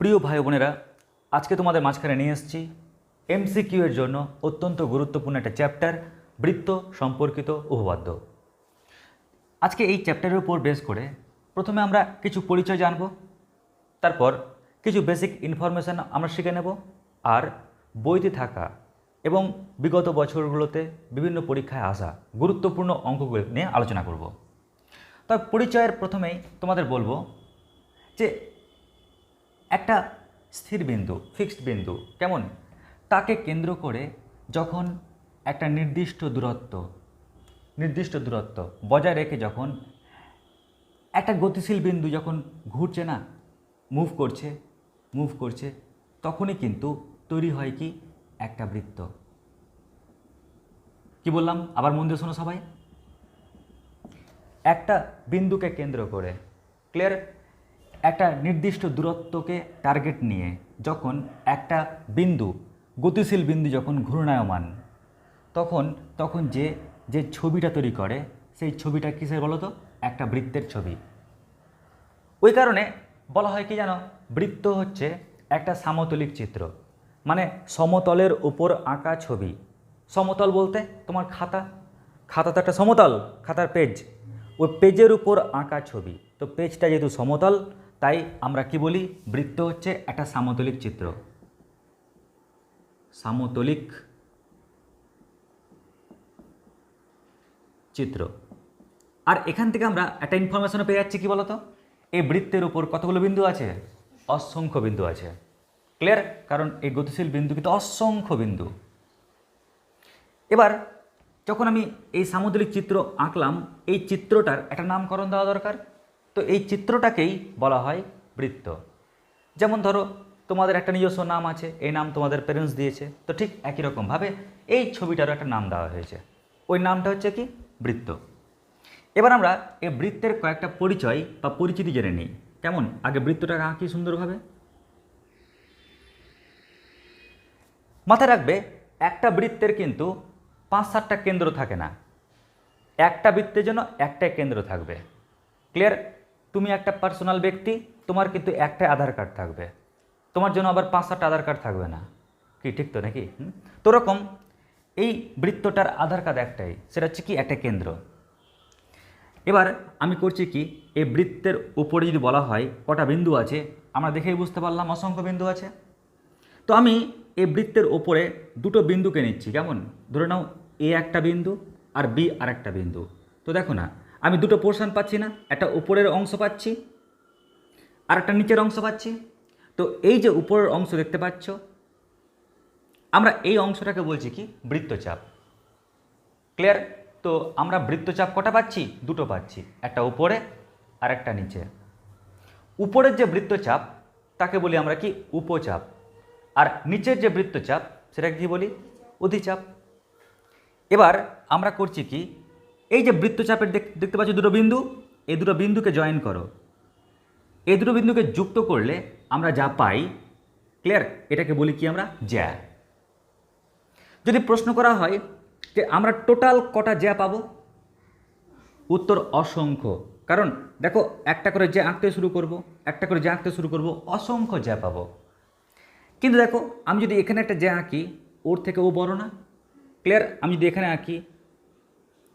প্রিয় ভাই বোনেরা, আজকে তোমাদের মাঝখানে নিয়ে এসেছি এমসিকিউ এর জন্য অত্যন্ত গুরুত্বপূর্ণ একটা চ্যাপ্টার, বৃত্ত সম্পর্কিত উপপাদ্য। আজকে এই চ্যাপ্টারের উপর বেস করে প্রথমে আমরা কিছু পরিচয় জানব, তারপর কিছু বেসিক ইনফরমেশান আমরা শিখে নেব, আর বইতে থাকা এবং বিগত বছরগুলোতে বিভিন্ন পরীক্ষায় আসা গুরুত্বপূর্ণ অঙ্কগুলো নিয়ে আলোচনা করব। তবে পরিচয়ের প্রথমেই তোমাদের বলব যে একটা স্থির বিন্দু ফিক্সড বিন্দু, কেমন? তাকে কেন্দ্র করে যখন একটা নির্দিষ্ট দূরত্ব নির্দিষ্ট দূরত্ব বজায় রেখে যখন একটা গতিশীল বিন্দু যখন ঘুরছে না মুভ করছে মুভ করছে, তখনই কিন্তু তৈরি হয় কি? একটা বৃত্ত। কি বললাম? আবার মন দিয়ে শোনো সবাই। একটা বিন্দুকে কেন্দ্র করে ক্লিয়ার একটা নির্দিষ্ট দূরত্বকে টার্গেট নিয়ে যখন একটা বিন্দু, গতিশীল বিন্দু যখন ঘূর্ণায়মান, তখন তখন যে যে ছবিটা তৈরি করে, সেই ছবিটা কিসের বলো তো একটা বৃত্তের ছবি। ওই কারণে বলা হয় কি জানো? বৃত্ত হচ্ছে একটা সামতলিক চিত্র। মানে সমতলের উপর আঁকা ছবি। সমতল বলতে তোমার খাতা। খাতা তো একটা সমতল, খাতার পেজ ওই পেজের উপর আঁকা ছবি। তো পেজটা যেহেতু সমতল তাই আমরা কি বলি? বৃত্ত হচ্ছে একটা সামতলিক চিত্র। সামতলিক চিত্র। আর এখান থেকে আমরা একটা ইনফরমেশনও পেয়ে যাচ্ছি, কি বলতো? এই বৃত্তের উপর কতগুলো বিন্দু আছে? অসংখ্য বিন্দু আছে। ক্লিয়ার কারণ এই গতিশীল বিন্দু কিন্তু অসংখ্য বিন্দু। এবার, যখন আমি এই সামুদ্রিক চিত্র আঁকলাম, এই চিত্রটার একটা নামকরণ দেওয়া দরকার। তো এই চিত্রটাকেই বলা হয় বৃত্ত। যেমন ধরো, তোমাদের একটা নিজস্ব নাম আছে, এই নাম তোমাদের প্যারেন্টস দিয়েছে, তো ঠিক একই রকমভাবে এই ছবিটারও একটা নাম দেওয়া হয়েছে। ওই নামটা হচ্ছে কি? বৃত্ত। এবার আমরা এই বৃত্তের কয়েকটা পরিচয় বা পরিচিতি জেনে নিই। কেমন? আগে বৃত্তটাকে আঁকি সুন্দরভাবে? মাথায় রাখবে, একটা বৃত্তের কিন্তু পাঁচ সাতটা কেন্দ্র থাকে না। একটা বৃত্তের জন্য একটাই কেন্দ্র থাকবে। ক্লিয়ার? তুমি একটা পার্সোনাল ব্যক্তি, তোমার কিন্তু একটা আধার কার্ড থাকবে। তোমার জন্য আবার পাঁচ সাতটা আধার কার্ড থাকবে না। কি, ঠিক তো নাকি? তো ওরকম এই বৃত্তটার আধার কার্ড একটাই, সেটা হচ্ছে কি একটা কেন্দ্র। এবার আমি করছি কি, এই বৃত্তের উপরে যদি বলা হয়, কটা বিন্দু আছে? আমরা দেখেই বুঝতে পারলাম, অসংখ্য বিন্দু আছে। তো আমি এই বৃত্তের ওপরে দুটো বিন্দুকে নিচ্ছি, কেমন? ধরে নাও, এ একটা বিন্দু আর বি আর একটা বিন্দু। তো দেখো না আমি দুটো পোর্শন পাচ্ছি না, একটা উপরের অংশ পাচ্ছি আর একটা নিচের অংশ পাচ্ছি। তো এই যে উপরের অংশ দেখতে পাচ্ছ, আমরা এই অংশটাকে বলছি কি? বৃত্তচাপ। ক্লিয়ার তো আমরা বৃত্তচাপ কটা পাচ্ছি? দুটো পাচ্ছি, একটা উপরে আর একটা নিচে। উপরের যে বৃত্তচাপ, তাকে বলি আমরা কি? উপচাপ। আর নিচের যে বৃত্তচাপ, সেটাকে কি বলি? অধিচাপ। এবার আমরা করছি কি? এই যে বৃত্তচাপের দেখতে পাচ্ছ দুটো বিন্দু, এই দুটো বিন্দুকে জয়েন করো। এই দুটো বিন্দুকে যুক্ত করলে আমরা যা পাই ক্লিয়ার এটাকে বলি কি আমরা? জ্যা। যদি প্রশ্ন করা হয় যে আমরা টোটাল কটা জ্যা পাবো? উত্তর অসংখ্য। কারণ দেখো, একটা করে জ্যা আঁকতে শুরু করব, একটা করে জ্যা আঁকতে শুরু করব, অসংখ্য জ্যা পাবো। কিন্তু দেখো, আমি যদি এখানে একটা জ্যা আঁকি, ওর থেকে ও বড় না? ক্লিয়ার আমি যদি এখানে আঁকি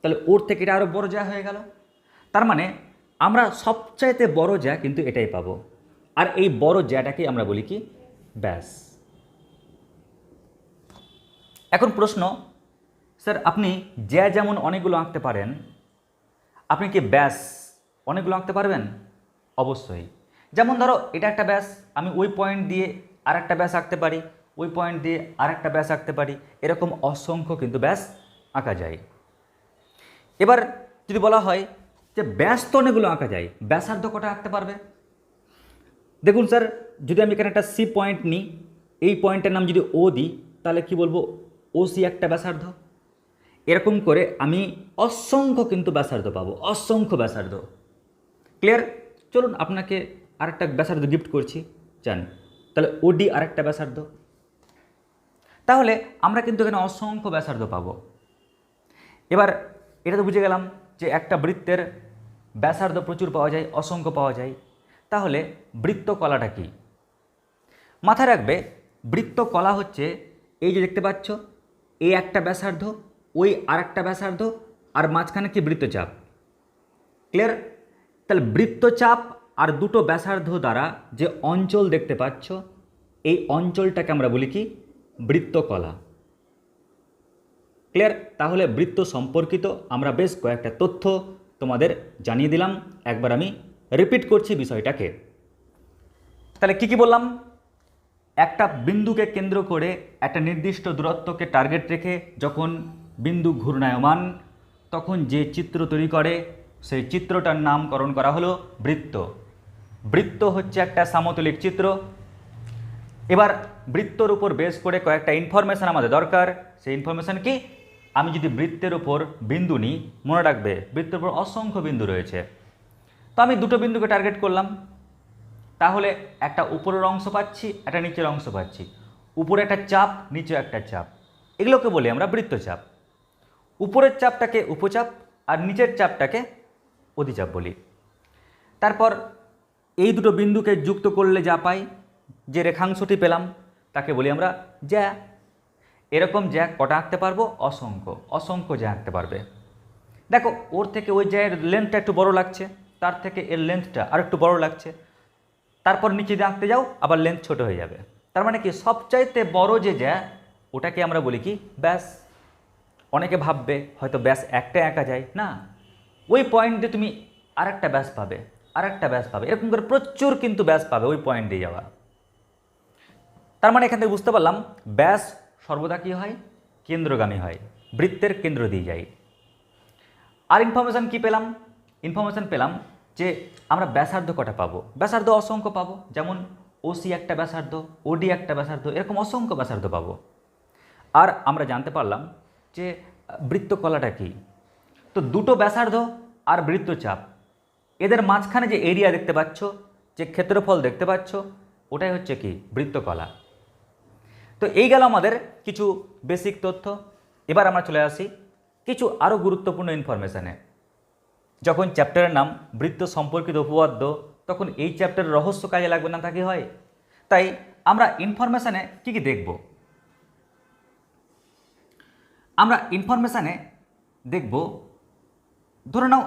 তাহলে ওর থেকে এটা আরও বড় জ্যা হয়ে গেল। তার মানে আমরা সবচাইতে বড় জ্যা কিন্তু এটাই পাবো। আর এই বড় জ্যাটাকেই আমরা বলি কি? ব্যাস। এখন প্রশ্ন, স্যার আপনি জ্যা যেমন অনেকগুলো আঁকতে পারেন, আপনি কি ব্যাস অনেকগুলো আঁকতে পারবেন? অবশ্যই। যেমন ধরো, এটা একটা ব্যাস, আমি ওই পয়েন্ট দিয়ে আর একটা ব্যাস আঁকতে পারি, ওই পয়েন্ট দিয়ে আর একটা ব্যাস আঁকতে পারি, এরকম অসংখ্য কিন্তু ব্যাস আঁকা যায়। এবার যদি বলা হয় যে ব্যাস অনেকগুলো আঁকা যায়, ব্যাসার্ধ কটা আঁকতে পারবে? দেখুন স্যার, যদি আমি এখানে একটা সি পয়েন্ট নিই, এই পয়েন্টের নাম যদি ও দিই, তাহলে কি বলব? ও সি একটা ব্যাসার্ধ। এরকম করে আমি অসংখ্য কিন্তু ব্যাসার্ধ পাবো, অসংখ্য ব্যাসার্ধ। ক্লিয়ার চলুন আপনাকে আরেকটা ব্যাসার্ধ গিফট করছি চান তাহলে ওডি আরেকটা ব্যাসার্ধ। তাহলে আমরা কিন্তু এখানে অসংখ্য ব্যাসার্ধ পাবো। এবার এটা তো বুঝে গেলাম যে একটা বৃত্তের ব্যাসার্ধ প্রচুর পাওয়া যায়, অসংখ্য পাওয়া যায়। তাহলে বৃত্তকলাটা কি? মাথায় রাখবে বৃত্ত কলা হচ্ছে এই যে দেখতে পাচ্ছ, এই একটা ব্যাসার্ধ, ওই আর একটা ব্যাসার্ধ, আর মাঝখানে কি বৃত্তচাপ? ক্লিয়ার তাহলে বৃত্তচাপ আর দুটো ব্যাসার্ধ দ্বারা যে অঞ্চল দেখতে পাচ্ছ, এই অঞ্চলটাকে আমরা বলি কি? বৃত্তকলা। ক্লিয়ার তাহলে বৃত্ত সম্পর্কিত আমরা বেশ কয়েকটা তথ্য তোমাদের জানিয়ে দিলাম। একবার আমি রিপিট করছি বিষয়টাকে। তাহলে কি কি বললাম? একটা বিন্দুকে কেন্দ্র করে একটা নির্দিষ্ট দূরত্বকে টার্গেট রেখে যখন বিন্দু ঘূর্ণায়মান, তখন যে চিত্র তৈরি করে, সেই চিত্রটার নামকরণ করা হলো বৃত্ত। বৃত্ত হচ্ছে একটা সামতলিক চিত্র। এবার বৃত্তর উপর বেস করে কয়েকটা ইনফরমেশান আমাদের দরকার। সেই ইনফরমেশান কি? আমি যদি বৃত্তের উপর বিন্দু নিই, মনে রাখবে বৃত্তের উপর অসংখ্য বিন্দু রয়েছে। তো আমি দুটো বিন্দুকে টার্গেট করলাম। তাহলে একটা উপরের অংশ পাচ্ছি, একটা নিচের অংশ পাচ্ছি। উপরে একটা চাপ নিচে একটা চাপ। এগুলোকে বলি আমরা বৃত্তচাপ। উপরের চাপটাকে উপচাপ আর নিচের চাপটাকে অধিচাপ বলি। তারপর এই দুটো বিন্দুকে যুক্ত করলে যা পাই, যে রেখাংশটি পেলাম, তাকে বলি আমরা জ্যা। এরকম জ্যাক কটা আঁকতে পারব? অসংখ্য অসংখ্য জ্যা আঁকতে পারবে। দেখো, ওর থেকে ওই জ্যায়ের লেন্থটা একটু বড় লাগছে, তার থেকে এর লেন্থটা আর একটু বড় লাগছে। তারপর নিচে দিয়ে আঁকতে যাও, আবার লেন্থ ছোট হয়ে যাবে। তার মানে কি, সবচাইতে বড় যে জ্যা ওটাকে আমরা বলি কি, ব্যাস। অনেকে ভাববে, হয়তো ব্যাস একটা আঁকা যায়। না, ওই পয়েন্টে তুমি আর একটা ব্যাস পাবে আর একটা ব্যাস পাবে। এরকম করে প্রচুর কিন্তু ব্যাস পাবে ওই পয়েন্ট যাওয়া। তার মানে এখান থেকে বুঝতে পারলাম, ব্যাস সর্বদা কী হয়? কেন্দ্রগামী হয়। বৃত্তের কেন্দ্র দিয়ে যায়। আর ইনফরমেশান কি পেলাম? ইনফরমেশান পেলাম যে আমরা ব্যাসার্ধ কটা পাবো? ব্যাসার্ধ অসংখ্য পাবো। যেমন ওসি একটা ব্যাসার্ধ ওডি একটা ব্যাসার্ধ, এরকম অসংখ্য ব্যাসার্ধ পাবো। আর আমরা জানতে পারলাম যে বৃত্তকলাটা কি? তো দুটো ব্যাসার্ধ আর বৃত্তচাপ। এদের মাঝখানে যে এরিয়া দেখতে পাচ্ছ, যে ক্ষেত্রফল দেখতে পাচ্ছ, ওটাই হচ্ছে কি? বৃত্তকলা। তো এই গেল আমাদের কিছু বেসিক তথ্য। এবার আমরা চলে আসি কিছু আরও গুরুত্বপূর্ণ ইনফরমেশানে যখন চ্যাপ্টারের নাম বৃত্ত সম্পর্কিত উপপাদ্য, তখন এই চ্যাপ্টারের রহস্য কাজে লাগবে না তা কি হয়? তাই আমরা ইনফরমেশানে কী কী দেখব? আমরা ইনফরমেশানে দেখব, ধরে নাও,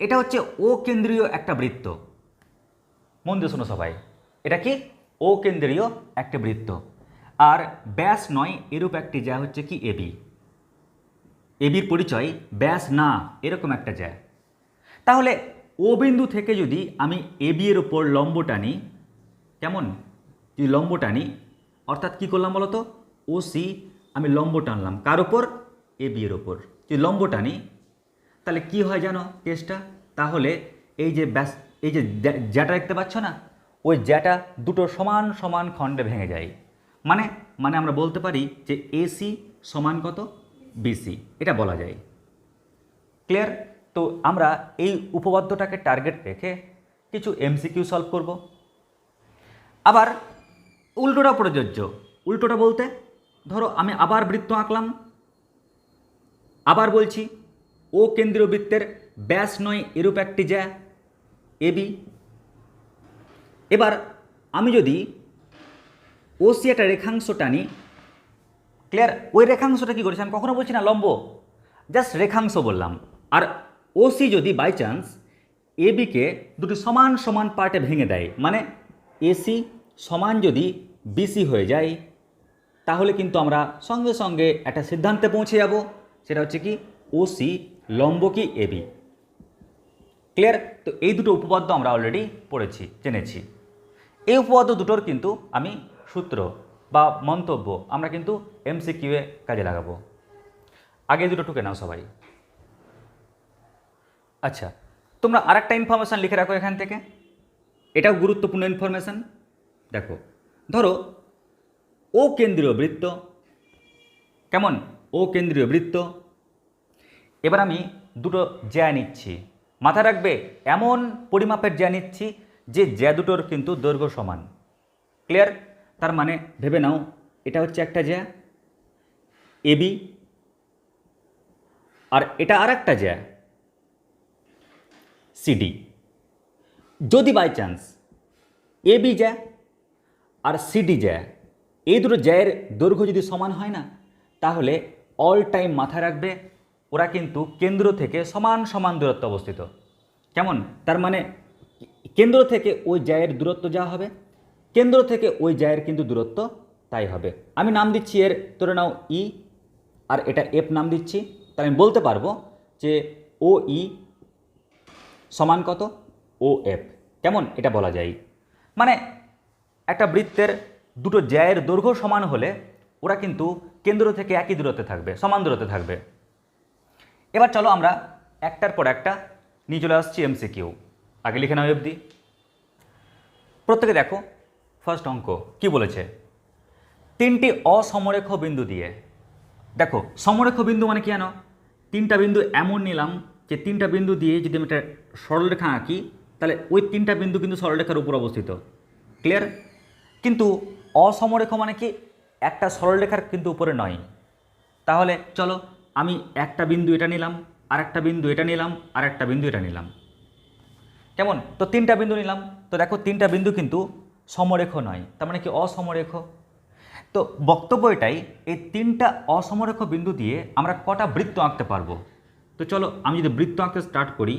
এটা হচ্ছে ও কেন্দ্রীয় একটা বৃত্ত। মন দিয়ে শোনো সবাই। এটা কি? ও কেন্দ্রীয় একটা বৃত্ত। আর ব্যাস নয়, এরূপ একটি যা হচ্ছে কি? এবি এবির পরিচয় ব্যাস না, এরকম একটা যায় তাহলে ও বিন্দু থেকে যদি আমি এবি এর ওপর লম্ব টানি, কেমন? যদি লম্ব টানি, অর্থাৎ কী করলাম বলতো ও সি, আমি লম্ব টানলাম। কার ওপর এবি এর ওপর যদি লম্ব টানি, তাহলে কি হয় জানো কেসটা? তাহলে এই যে ব্যাস, এই যে জ্যাটা দেখতে পাচ্ছ না? ওই জ্যাটা দুটো সমান সমান খণ্ডে ভেঙে যায়। মানে মানে আমরা বলতে পারি যে এসি সমান কত? বিসি এটা বলা যায়। ক্লিয়ার তো আমরা এই উপপাদ্যটাকে টার্গেট রেখে কিছু এমসিকিউ সলভ করব। আবার উল্টোটা প্রযোজ্য। উল্টোটা বলতে, ধরো আমি আবার বৃত্ত আঁকলাম। আবার বলছি, ও কেন্দ্রীয় বৃত্তের ব্যাস নয় এরূপ একটি জ্যা এবি এবার আমি যদি ওসি একটা রেখাংশ টানি। ক্লিয়ার ওই রেখাংশটা কী করেছি? আমি কখনো বলছি না, লম্ব। জাস্ট রেখাংশ বললাম। আর ওসি যদি বাই চান্স এবিকে দুটি সমান সমান পার্টে ভেঙে দেয় মানে এসি সমান যদি বিসি হয়ে যায়, তাহলে কিন্তু আমরা সঙ্গে সঙ্গে একটা সিদ্ধান্তে পৌঁছে যাব। সেটা হচ্ছে কি ওসি লম্ব কি এবি ক্লিয়ার তো এই দুটো উপপাদ্য আমরা অলরেডি পড়েছি, জেনেছি। এই উপপাদ্য দুটোর কিন্তু আমি সূত্র বা মন্তব্য আমরা কিন্তু এমসিকিউয়ে কাজে লাগাবো। আগে দুটো টুকে নাও সবাই। আচ্ছা তোমরা আরেকটা ইনফরমেশান লিখে রাখো এখান থেকে। এটাও গুরুত্বপূর্ণ ইনফরমেশান দেখো, ধরো, ও কেন্দ্রীয় বৃত্ত। কেমন? ও কেন্দ্রীয় বৃত্ত। এবার আমি দুটো জ্যা নিচ্ছি। মাথায় রাখবে, এমন পরিমাপের জ্যা নিচ্ছি যে জ্যা দুটোর কিন্তু দৈর্ঘ্য সমান। ক্লিয়ার তার মানে ভেবে নাও, এটা হচ্ছে একটা জ্যা এবি আর এটা আর একটা জ্যা সিডি যদি বাই চান্স এবি জ্যা আর সিডি জ্যা, এই দুটো জ্যায়ের দৈর্ঘ্য যদি সমান হয় না, তাহলে অল টাইম মাথায় রাখবে, ওরা কিন্তু কেন্দ্র থেকে সমান সমান দূরত্ব অবস্থিত। কেমন? তার মানে কেন্দ্র থেকে ওই জায়ের দূরত্ব যা হবে কেন্দ্র থেকে ওই জায়ের কিন্তু দূরত্ব তাই হবে। আমি নাম দিচ্ছি এর ধরে নাও ই, আর এটা এফ নাম দিচ্ছি। তাহলে আমি বলতে পারব যে ও ই সমান কত? O F. কেমন এটা বলা যায়? মানে একটা বৃত্তের দুটো জ্যায়ের দৈর্ঘ্য সমান হলে ওরা কিন্তু কেন্দ্র থেকে একই দূরত্বে থাকবে, সমান দূরত্বে থাকবে। এবার চলো আমরা একটার পর একটা নিয়ে চলে আসছি এমসিকিউ আগে লিখে নাও অবধি প্রত্যেকে দেখো ফার্স্ট অঙ্ক, কি বলেছে? তিনটি অসমরেখ বিন্দু দিয়ে। দেখো, সমরেখ বিন্দু মানে কি জানো? তিনটা বিন্দু এমন নিলাম যে তিনটা বিন্দু দিয়ে যদি আমি একটা সরলরেখা আঁকি, তাহলে ওই তিনটা বিন্দু কিন্তু সরলরেখার উপর অবস্থিত। ক্লিয়ার কিন্তু অসমরেখ মানে কি? একটা সরলরেখার কিন্তু উপরে নয়। তাহলে চলো, আমি একটা বিন্দু এটা নিলাম আর একটা বিন্দু এটা নিলাম আর একটা বিন্দু এটা নিলাম। কেমন? তো তিনটা বিন্দু নিলাম। তো দেখো, তিনটা বিন্দু কিন্তু সমরেখ নয়, তার মানে কি অসমরেখ? তো বক্তব্য এটাই, এই তিনটা অসমরেখ বিন্দু দিয়ে আমরা কটা বৃত্ত আঁকতে পারব? তো চলো, আমি যদি বৃত্ত আঁকতে স্টার্ট করি।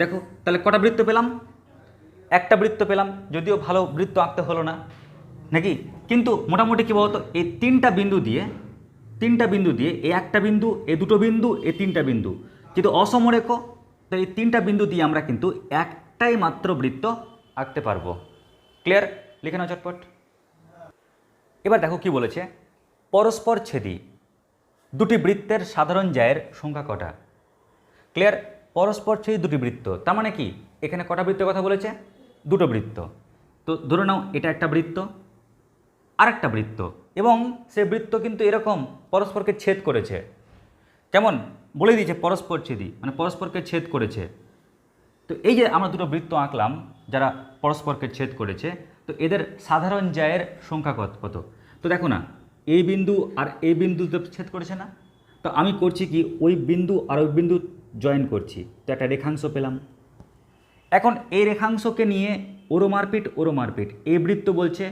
দেখো, তাহলে কটা বৃত্ত পেলাম? একটা বৃত্ত পেলাম, যদিও ভালো বৃত্ত আঁকতে হলো না। নাকি? কিন্তু মোটামুটি কী বলতো, এই তিনটা বিন্দু দিয়ে, তিনটা বিন্দু দিয়ে এই একটা বিন্দু, এ দুটো বিন্দু, এ তিনটা বিন্দু। কিন্তু অসমরেখ তো এই তিনটা বিন্দু দিয়ে আমরা কিন্তু একটাই মাত্র বৃত্ত আঁকতে পারব। ক্লিয়ার লিখে নাও চটপট এবার দেখো কি বলেছে, পরস্পর ছেদি দুটি বৃত্তের সাধারণ জায়ের সংখ্যা কটা? ক্লিয়ার পরস্পর ছেদি দুটি বৃত্ত, তার মানে কি? এখানে কটা বৃত্তের কথা বলেছে? দুটো বৃত্ত। তো ধরে নাও, এটা একটা বৃত্ত, আরেকটা বৃত্ত, এবং সে বৃত্ত কিন্তু এরকম পরস্পরকে ছেদ করেছে। কেমন? বলে দিয়েছে পরস্পর ছেদি মানে পরস্পরকে ছেদ করেছে। তো এই যে আমরা দুটো বৃত্ত আঁকলাম, যারা পরস্পরকে ছেদ করেছে, তো এদের সাধারণ জায়ের সংখ্যা কত? কত? তো দেখো না এই বিন্দু আর এই বিন্দু ছেদ করেছে না? তো আমি করছি কি, ওই বিন্দু আর ওই বিন্দু জয়েন করছি। তো একটা রেখাংশ পেলাম। এখন এই রেখাংশকে নিয়ে ওরো মারপিট ওরো মারপিট। এই বৃত্ত বলছে,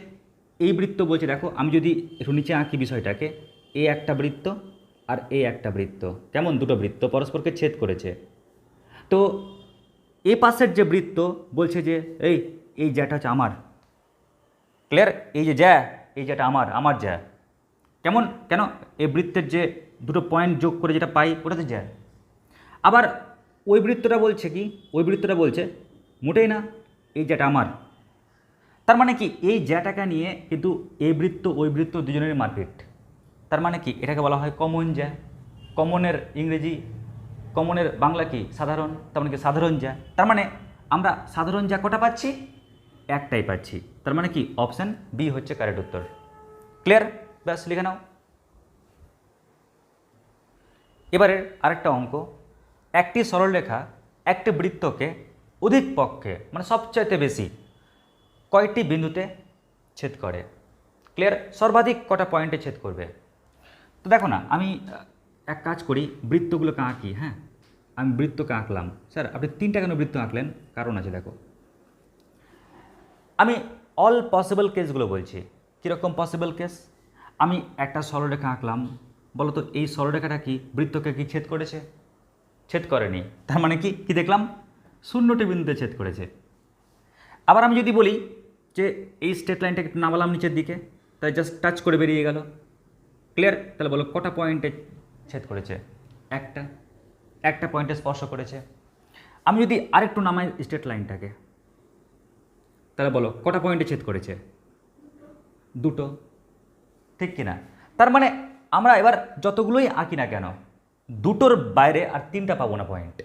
এই বৃত্ত বলছে, দেখো, আমি যদি একটু নিচে আঁকি বিষয়টাকে, এ একটা বৃত্ত আর এ একটা বৃত্ত। কেমন দুটো বৃত্ত? পরস্পরকে ছেদ করেছে। তো এ পাশের যে বৃত্ত বলছে যে, এই এই জ্যাটা হচ্ছে আমার। ক্লিয়ার? এই যে জ্যা, এই জ্যাটা আমার আমার জ্যা। কেমন? কেন? এই বৃত্তের যে দুটো পয়েন্ট যোগ করে যেটা পাই ওটা তো জ্যা। আবার ওই বৃত্তটা বলছে কি? ওই বৃত্তটা বলছে, মোটেই না, এই জ্যাটা আমার। তার মানে কি? এই জ্যাটাকে নিয়ে কিন্তু এই বৃত্ত, ওই বৃত্ত দুজনের মারপিট। তার মানে কি? এটাকে বলা হয় কমন জ্যা কমনের ইংরেজি কমনের বাংলা কি? সাধারণ, তার মানে কি? সাধারণ যা তার মানে আমরা সাধারণ যা কটা পাচ্ছি? একটাই পাচ্ছি। তার মানে কি? অপশান বি হচ্ছে কারেক্ট উত্তর। ক্লিয়ার ব্যাস, লিখে নাও। এবারে আরেকটা অঙ্ক। একটি সরলরেখা একটি বৃত্তকে অধিক পক্ষে মানে সবচাইতে বেশি, কয়টি বিন্দুতে ছেদ করে? ক্লিয়ার সর্বাধিক কটা পয়েন্টে ছেদ করবে? তো দেখো না, আমি এক কাজ করি বৃত্তগুলোকে আঁকি হ্যাঁ? আমি বৃত্তকে আঁকলাম। স্যার, আপনি তিনটা কেন বৃত্ত আঁকলেন? কারণ আছে, দেখো। আমি অল পসিবল কেসগুলো বলছি। কীরকম পসিবল কেস আমি একটা সরলরেখা আঁকলাম। বলো তো এই সরলরেখাটা কি বৃত্তকে কি ছেদ করেছে? ছেদ করেনি। তার মানে কি কি দেখলাম? শূন্যটি বিন্দুতে ছেদ করেছে। আবার আমি যদি বলি যে, এই স্টেট লাইনটাকে নামালাম নিচের দিকে, তাই জাস্ট টাচ করে বেরিয়ে গেল। ক্লিয়ার তাহলে বলো কটা পয়েন্টে ছেদ করেছে? একটা। একটা পয়েন্টে স্পর্শ করেছে। আমি যদি আরেকটু নামাই স্টেট লাইনটাকে তাহলে বলো কটা পয়েন্টে ছেদ করেছে? দুটো। ঠিক কি না তার মানে আমরা এবার যতগুলোই আঁকি না কেন দুটোর বাইরে আর তিনটা পাবো না পয়েন্ট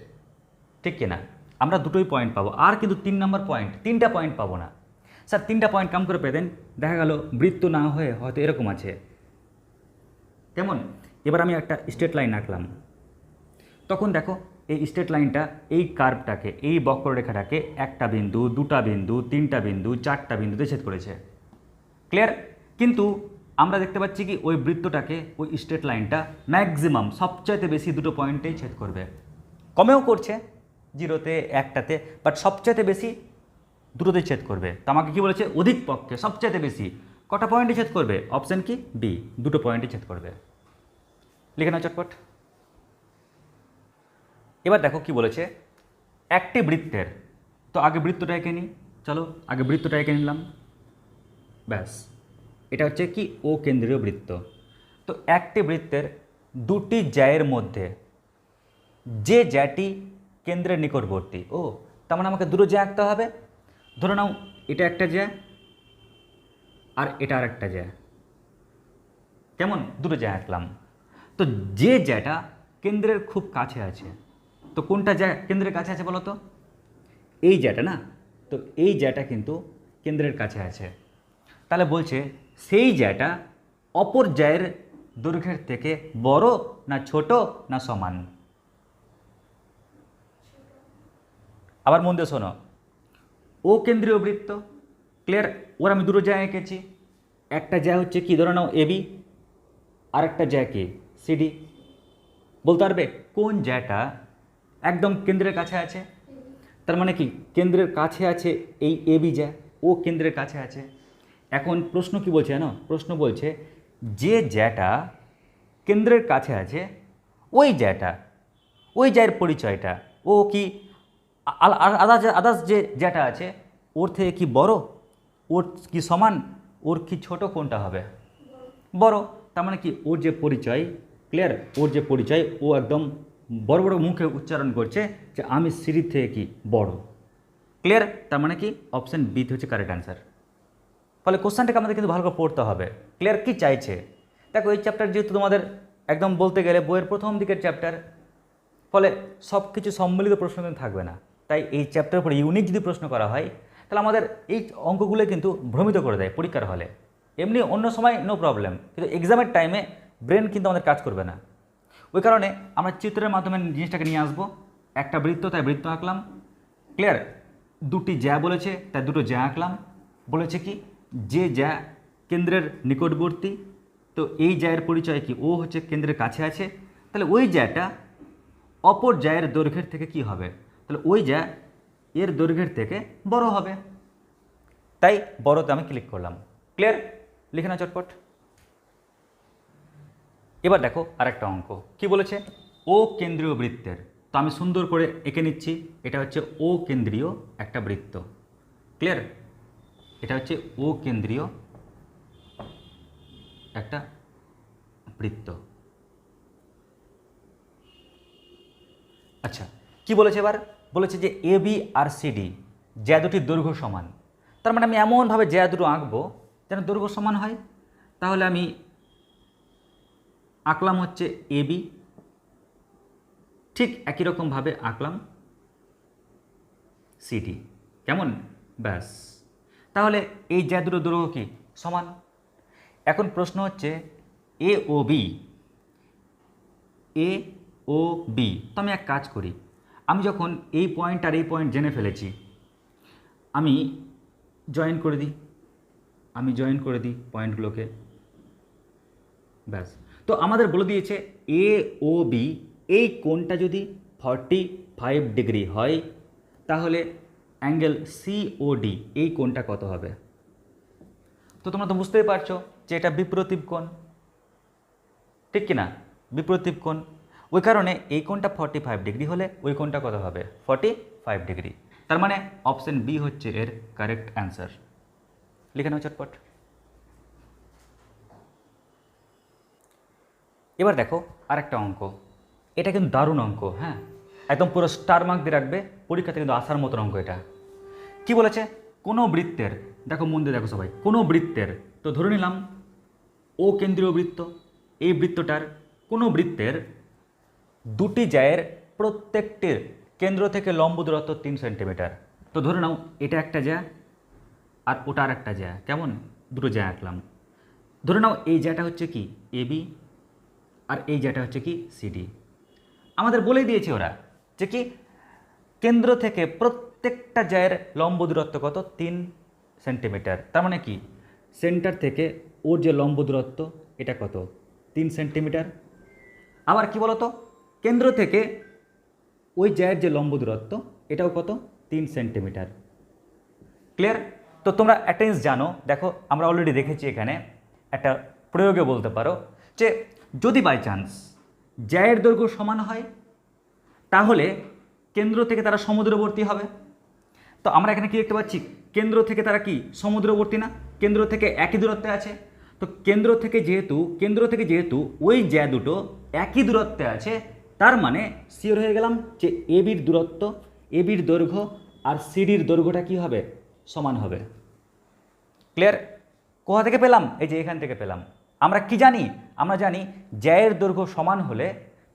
ঠিক কি না আমরা দুটোই পয়েন্ট পাবো। আর কিন্তু তিন নম্বর পয়েন্ট তিনটা পয়েন্ট পাবো না। স্যার তিনটা পয়েন্ট কাম করে পেতেন দেখা গেল বৃত্ত না হয়ে হয়তো এরকম আছে। কেমন? এবার আমি একটা স্ট্রেট লাইন আঁকলাম। তখন দেখো, এই স্ট্রেট লাইনটা এই কার্ভটাকে এই বক্ররেখাটাকে একটা বিন্দু, দুটা বিন্দু, তিনটা বিন্দু, চারটা বিন্দুতে ছেদ করেছে। ক্লিয়ার কিন্তু আমরা দেখতে পাচ্ছি কি, ওই বৃত্তটাকে, ওই স্ট্রেট লাইনটা ম্যাক্সিমাম সবচাইতে বেশি দুটো পয়েন্টেই ছেদ করবে। কমেও করছে, জিরোতে, একটাতে বাট সবচেয়ে বেশি দুটোতে ছেদ করবে। তো আমাকে কি বলেছে? অধিক পক্ষে সবচেয়ে বেশি। কটা পয়েন্টে ছেদ করবে? অপশান কি? বি দুটো পয়েন্টে ছেদ করবে। লিখে নাও চটপট। এবার দেখো কি বলেছে। একটি বৃত্তের। তো আগে বৃত্তটা এঁকে নিই। চলো, আগে বৃত্তটা এঁকে নিলাম। ব্যাস। এটা হচ্ছে কি? ও কেন্দ্রীয় বৃত্ত। তো একটি বৃত্তের দুটি জ্যায়ের মধ্যে যে জ্যাটি কেন্দ্রের নিকটবর্তী, ও, তার মানে আমাকে দুটো জ্যা আঁকতে হবে। ধরে নাও, এটা একটা জ্যা আর এটা আর একটা জ্যা। কেমন দুটো জ্যা আঁকলাম। তো যে জ্যাটা কেন্দ্রের খুব কাছে আছে, তো কোনটা জ্যা কেন্দ্রের কাছে আছে বলো তো? এই জ্যাটা না? তো এই জ্যাটা কিন্তু কেন্দ্রের কাছে আছে। তাহলে বলছে, সেই জ্যাটা অপর জ্যায়ের দৈর্ঘ্যের থেকে বড় না ছোট না সমান? আবার মন দিয়ে শোনো। ও কেন্দ্রীয় বৃত্ত ক্লিয়ার ওর আমি দুটো জায়গা এঁকেছি। একটা জ্যা হচ্ছে কি? ধরে নাও এবি আর একটা জ্যা কি? সিডি বলতে পারবে কোন জ্যাটা একদম কেন্দ্রের কাছে আছে? তার মানে কি? কেন্দ্রের কাছে আছে এই এবি জ্যা ও কেন্দ্রের কাছে আছে। এখন প্রশ্ন কি বলছে জানো? প্রশ্ন বলছে যে জ্যাটা কেন্দ্রের কাছে আছে, ওই জ্যাটা ওই জ্যায়ের পরিচয়টা, ও কি আদার্স আদার্স যে জ্যাটা আছে, ওর থেকে কি বড়? ওর কি সমান? ওর কি ছোট কোনটা হবে? বড়। তার মানে কি? ওর যে পরিচয় ক্লিয়ার ওর যে পরিচয়, ও একদম বড় বড় মুখে উচ্চারণ করছে যে আমি সিঁড়ির থেকে কি? বড়। ক্লিয়ার তার মানে কি? অপশান বিতে হচ্ছে কারেক্ট অ্যান্সার ফলে কোশ্চেনটাকে আমাদের কিন্তু ভালো করে পড়তে হবে। ক্লিয়ার কি চাইছে? দেখো, এই চ্যাপ্টার যেহেতু তোমাদের একদম বলতে গেলে বইয়ের প্রথম দিকের চ্যাপ্টার ফলে সব কিছু সম্মিলিত প্রশ্ন কিন্তু থাকবে না। তাই এই চ্যাপ্টার উপরে ইউনিক যদি প্রশ্ন করা হয় তাহলে আমাদের এই অঙ্কগুলো কিন্তু ভ্রমিত করে দেয় পরীক্ষার হলে। এমনি অন্য সময় নো প্রবলেম কিন্তু এক্সামের টাইমে ব্রেন কিন্তু আমাদের কাজ করবে না। ওই কারণে আমরা চিত্রের মাধ্যমে জিনিসটাকে নিয়ে আসব। একটা বৃত্ত, তাই বৃত্ত আঁকলাম। ক্লিয়ার দুটি জ্যা বলেছে, তাই দুটো জ্যা আঁকলাম। বলেছে কি, যে জ্যা কেন্দ্রের নিকটবর্তী, তো এই জ্যায়ের পরিচয় কি? ও হচ্ছে কেন্দ্রের কাছে আছে। তাহলে ওই জ্যাটা অপর জ্যায়ের দৈর্ঘ্যের থেকে কি হবে? তাহলে ওই জ্যা এর দৈর্ঘ্যের থেকে বড় হবে। তাই বড়তে আমি ক্লিক করলাম। ক্লিয়ার লিখে না চটপট। এবার দেখো আরেকটা অঙ্ক। কি বলেছে? ও কেন্দ্রীয় বৃত্তের। তো আমি সুন্দর করে এঁকে নিচ্ছি। এটা হচ্ছে ও কেন্দ্রীয় একটা বৃত্ত। ক্লিয়ার এটা হচ্ছে ও কেন্দ্রীয় একটা বৃত্ত। আচ্ছা কি বলেছে এবার? বলেছে যে এ বি আর সিডি জ্যা দুটির দৈর্ঘ্য সমান। তার মানে আমি এমনভাবে জ্যা দুটো আঁকবো যেন দৈর্ঘ্য সমান হয়। তাহলে আমি আঁকলাম হচ্ছে এ বি ঠিক একই রকমভাবে আঁকলাম সিডি কেমন? ব্যাস। তাহলে এই জ্যা দুটো দৈর্ঘ্য কি? সমান। এখন প্রশ্ন হচ্ছে এ ও বি এ ও বি তো আমি এক কাজ করি। আমি যখন এই পয়েন্ট আর এই পয়েন্ট জেনে ফেলেছি, আমি জয়েন করে দিই। আমি জয়েন করে দিই পয়েন্টগুলোকে ব্যাস। তো আমাদের বলে দিয়েছে এ ও বি এই কোণটা যদি ফর্টি ফাইভ ডিগ্রি হয়, তাহলে অ্যাঙ্গেল সিওডি এই কোণটা কত হবে? তো তোমরা তো বুঝতেই পারছ যে এটা বিপ্রতীপ কোণ। ঠিক কি না বিপ্রতীপ কোণ। ওই কারণে এই কোণটা ফর্টি ফাইভ ডিগ্রি হলে ওই কোণটা কত হবে? ফর্টি ফাইভ ডিগ্রি তার মানে অপশন বি হচ্ছে এর কারেক্ট অ্যান্সার লিখে নাও চটপট। এবার দেখো আরেকটা অঙ্ক। এটা কিন্তু দারুণ অঙ্ক হ্যাঁ? একদম পুরো স্টার মার্ক দিয়ে রাখবে, পরীক্ষাতে কিন্তু আসার মতন অঙ্ক এটা। কি বলেছে? কোনো বৃত্তের, দেখো মন দিয়ে দেখো সবাই, কোনো বৃত্তের, তো ধরে নিলাম, ও কেন্দ্রীয় বৃত্ত, এই বৃত্তটার কোনো বৃত্তের দুটি জায়ের প্রত্যেকটির কেন্দ্র থেকে লম্ব দূরত্ব তিন সেন্টিমিটার। তো ধরে নাও, এটা একটা জ্যা আর ওটা আর একটা জ্যা। কেমন? দুটো জ্যা আঁকলাম। ধরে নাও, এই জ্যাটা হচ্ছে কি? এবি আর এই জ্যাটা হচ্ছে কি? সিডি আমাদের বলে দিয়েছে ওরা যে কি, কেন্দ্র থেকে প্রত্যেকটা জায়ের লম্ব দূরত্ব কত? তিন সেন্টিমিটার। তার মানে কি? সেন্টার থেকে ওর যে লম্ব দূরত্ব, এটা কত? তিন সেন্টিমিটার। আবার কি বলতো? কেন্দ্র থেকে ওই জায়ের যে লম্ব দূরত্ব, এটাও কত? তিন সেন্টিমিটার। ক্লিয়ার তো তোমরা অ্যাটেন্স জানো। দেখো, আমরা অলরেডি দেখেছি এখানে একটা প্রয়োগে বলতে পারো যে যদি বাই চান্স জায়ের দৈর্ঘ্য সমান হয়, তাহলে কেন্দ্র থেকে তারা সমুদ্রবর্তী হবে। তো আমরা এখানে কি দেখতে পাচ্ছি? কেন্দ্র থেকে তারা কি? সমুদ্রবর্তী না? কেন্দ্র থেকে একই দূরত্বে আছে। তো কেন্দ্র থেকে যেহেতু, কেন্দ্র থেকে যেহেতু ওই জ্যা দুটো একই দূরত্বে আছে তার মানে শিওর হয়ে গেলাম যে এবির দূরত্ব এবির দৈর্ঘ্য আর সিডির দৈর্ঘ্যটা কি হবে? সমান হবে। ক্লিয়ার কোথা থেকে পেলাম? এই যে এখান থেকে পেলাম। আমরা কি জানি? আমরা জানি জ্যায়ের দৈর্ঘ্য সমান হলে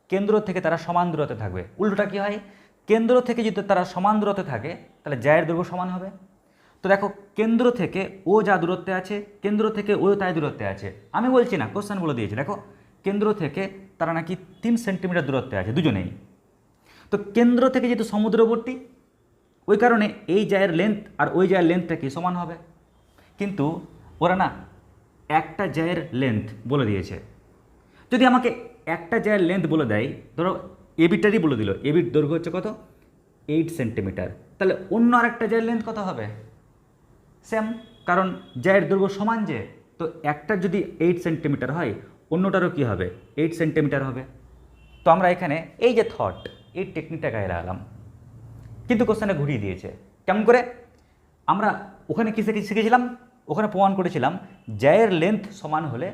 কেন্দ্র থেকে তারা সমান দূরত্বে থাকবে। উল্টোটা কি হয়? কেন্দ্র থেকে যদি তারা সমান দূরত্বে থাকে, তাহলে জ্যায়ের দৈর্ঘ্য সমান হবে। তো দেখো, কেন্দ্র থেকে ও যা দূরত্বে আছে, কেন্দ্র থেকে ও তাই দূরত্বে আছে। আমি বলছি না কোশ্চেন বলে দিয়েছি। দেখো, কেন্দ্র থেকে তারা নাকি তিন সেন্টিমিটার দূরত্বে আছে, দুজনেই। তো কেন্দ্র থেকে যেহেতু সমুদ্রবর্তী ওই কারণে এই জায়ের লেন্থ আর ওই জায়ের লেন্থটা কি সমান হবে? কিন্তু ওরা না একটা জায়ের লেন্থ বলে দিয়েছে। যদি আমাকে একটা জায়ের লেন্থ বলে দেয়, ধরো এবিটারই বলে দিল এবির দৈর্ঘ্য হচ্ছে কত? এইট সেন্টিমিটার তাহলে অন্য আরেকটা জায়ের লেন্থ কত হবে? সেম কারণ জায়ের দৈর্ঘ্য সমান যে, তো একটা যদি এইট সেন্টিমিটার হয় অন্যটারও কী হবে? এইট সেন্টিমিটার হবে। তো আমরা এখানে এই যে থট এই টেকনিকটা গায়ে লাগালাম। কিন্তু কোশ্চেনটা ঘুরিয়ে দিয়েছে। কেমন করে? আমরা ওখানে কী শিখে শিখেছিলাম? ওখানে প্রমাণ করেছিলাম জায়ের লেন্থ সমান হলে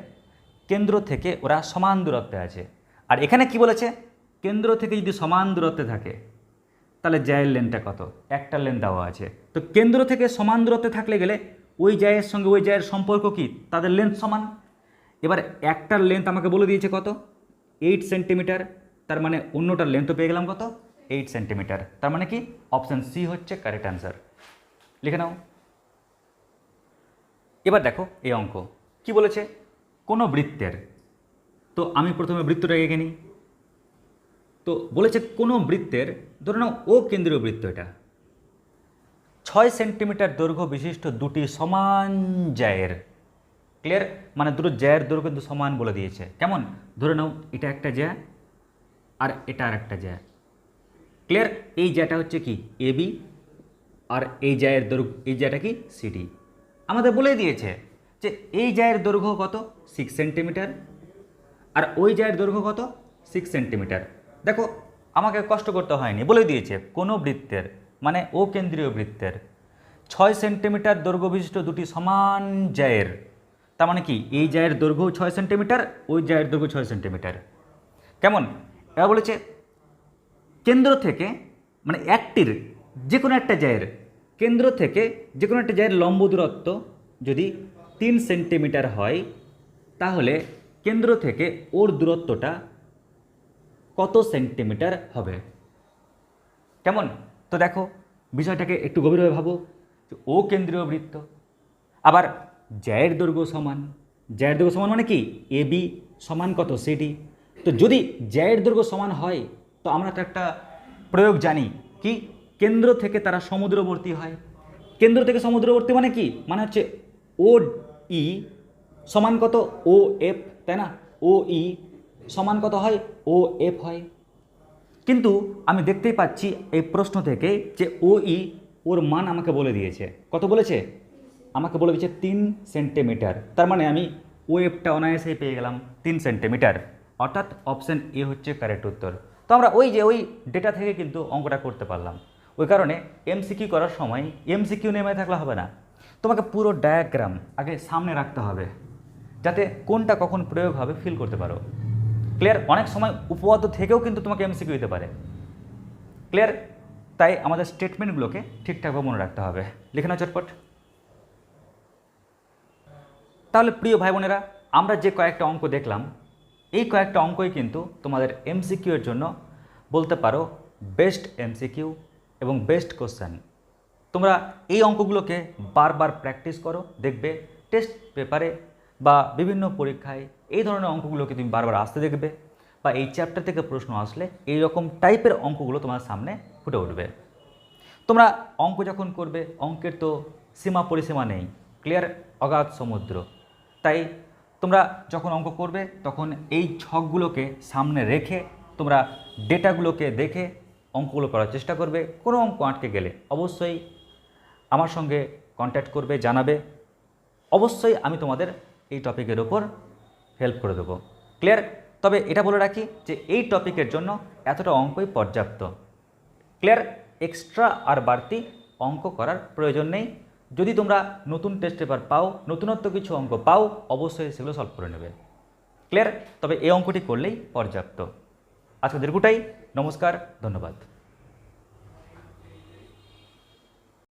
কেন্দ্র থেকে ওরা সমান দূরত্বে আছে। আর এখানে কি বলেছে? কেন্দ্র থেকে যদি সমান দূরত্বে থাকে, তাহলে জায়ের লেন্থটা কত? একটা লেন্থ দেওয়া আছে। তো কেন্দ্র থেকে সমান দূরত্বে থাকলে গেলে ওই জায়ের সঙ্গে ওই জায়ের সম্পর্ক কি? তাদের লেন্থ সমান। এবার একটার লেন্থ আমাকে বলে দিয়েছে কত? এইট সেন্টিমিটার তার মানে অন্যটার লেন্থও পেয়ে গেলাম কত? এইট সেন্টিমিটার তার মানে কি? অপশান সি হচ্ছে কারেক্ট অ্যান্সার লিখে নাও। এবার দেখো এই অঙ্ক। কি বলেছে? কোনো বৃত্তের। তো আমি প্রথমে বৃত্তটা এঁকে নিই। তো বলেছে কোনো বৃত্তের, ধরে নাও ও কেন্দ্রীয় বৃত্ত এটা। ছয় সেন্টিমিটার দৈর্ঘ্য বিশিষ্ট দুটি সমান জায়ের। ক্লিয়ার মানে দুটো জায়ের দৈর্ঘ্য কিন্তু সমান বলে দিয়েছে। কেমন? ধরে নাও, এটা একটা জ্যা আর এটা আর একটা জ্যা ক্লিয়ার এই জ্যাটা হচ্ছে কি? এ বি আর এই জায়ের দৈর্ঘ্য, এই জ্যাটা কি? সিডি আমাদের বলে দিয়েছে যে এই জায়ের দৈর্ঘ্য কত? সিক্স সেন্টিমিটার আর ওই জায়ের দৈর্ঘ্য কত? সিক্স সেন্টিমিটার দেখো, আমাকে কষ্ট করতে হয়নি। বলে দিয়েছে কোনো বৃত্তের মানে ও কেন্দ্রীয় বৃত্তের, ছয় সেন্টিমিটার দৈর্ঘ্য বিশিষ্ট দুটি সমান জায়ের তার মানে কি? এই জায়ের দৈর্ঘ্য ছয় সেন্টিমিটার, ওই জায়ের দৈর্ঘ্য ছয় সেন্টিমিটার। কেমন? এবার বলেছে, কেন্দ্র থেকে মানে একটির যে কোনো একটা জায়ের, কেন্দ্র থেকে যে কোনো একটা জায়ের লম্ব দূরত্ব যদি তিন সেন্টিমিটার হয়, তাহলে কেন্দ্র থেকে ওর দূরত্বটা কত সেন্টিমিটার হবে? কেমন? তো দেখো, বিষয়টাকে একটু গভীরভাবে ভাবো। ও কেন্দ্রীয় বৃত্ত। আবার জ্যায়ের দৈর্ঘ্য সমান। জ্যায়ের দৈর্ঘ্য সমান মানে কি? এ বি সমান কত? সিডি তো যদি জ্যায়ের দৈর্ঘ্য সমান হয়, তো আমরা তো একটা প্রয়োগ জানি কি? কেন্দ্র থেকে তারা সমুদ্রবর্তী হয়। কেন্দ্র থেকে সমুদ্রবর্তী মানে কি? মানে হচ্ছে ও ই সমান কত? ও এফ তাই না? ও ই সমান কত হয়? ও এফ হয়। কিন্তু আমি দেখতেই পাচ্ছি এই প্রশ্ন থেকে যে ও ই ওর মান আমাকে বলে দিয়েছে। কত বলেছে? আমাকে বলে দিচ্ছে তিন সেন্টিমিটার। তার মানে আমি ও এফটা অনায়াসেই পেয়ে গেলাম তিন সেন্টিমিটার। অর্থাৎ অপশান এ হচ্ছে কারেক্ট উত্তর। তো আমরা ওই যে ওই ডেটা থেকে কিন্তু অঙ্কটা করতে পারলাম। ওই কারণে এমসিকিউ করার সময় এমসিকিউ নেমে থাকলে হবে না। তোমাকে পুরো ডায়াগ্রাম আগে সামনে রাখতে হবে, যাতে কোনটা কখন প্রয়োগ হবে ফিল করতে পারো। ক্লিয়ার অনেক সময় উপপাদ্য থেকেও কিন্তু তোমাকে এমসিকিউ দিতে পারে। ক্লিয়ার তাই আমাদের স্টেটমেন্টগুলোকে ঠিকঠাকভাবে মনে রাখতে হবে। লিখে নাও চটপট। তাহলে প্রিয় ভাই বোনেরা আমরা যে কয়েকটা অঙ্ক দেখলাম, এই কয়েকটা অঙ্কই কিন্তু তোমাদের এমসিকিউ এর জন্য বলতে পারো বেস্ট এমসিকিউ এবং বেস্ট কোশ্চেন তোমরা এই অঙ্কগুলোকে বারবার প্র্যাকটিস করো, দেখবে টেস্ট পেপারে বা বিভিন্ন পরীক্ষায় এই ধরনের অঙ্কগুলোকে তুমি বারবার আসতে দেখবে বা এই চ্যাপ্টার থেকে প্রশ্ন আসলে এই রকম টাইপের অঙ্কগুলো তোমার সামনে ফুটে উঠবে। তোমরা অঙ্ক যখন করবে, অঙ্কের তো সীমা পরিসীমা নেই ক্লিয়ার অগাধ সমুদ্র। তাই তোমরা যখন অঙ্ক করবে, তখন এই ছকগুলোকে সামনে রেখে তোমরা ডেটাগুলোকে দেখে অঙ্কগুলো করার চেষ্টা করবে। কোনো অঙ্ক আটকে গেলে অবশ্যই আমার সঙ্গে কন্ট্যাক্ট করবে, জানাবে। অবশ্যই আমি তোমাদের এই টপিকের ওপর হেল্প করে দেবো। ক্লিয়ার তবে এটা বলে রাখি যে এই টপিকের জন্য এতটা অঙ্কই পর্যাপ্ত। ক্লিয়ার এক্সট্রা আর বাড়তি অঙ্ক করার প্রয়োজন নেই। যদি তোমরা নতুন টেস্ট পেপার পাও, নতুনত্ব কিছু অঙ্ক পাও, অবশ্যই সেগুলো সলভ করে নেবে। ক্লিয়ার তবে এই অঙ্কটি করলেই পর্যাপ্ত। আজকে দীর্ঘটাই। নমস্কার, ধন্যবাদ।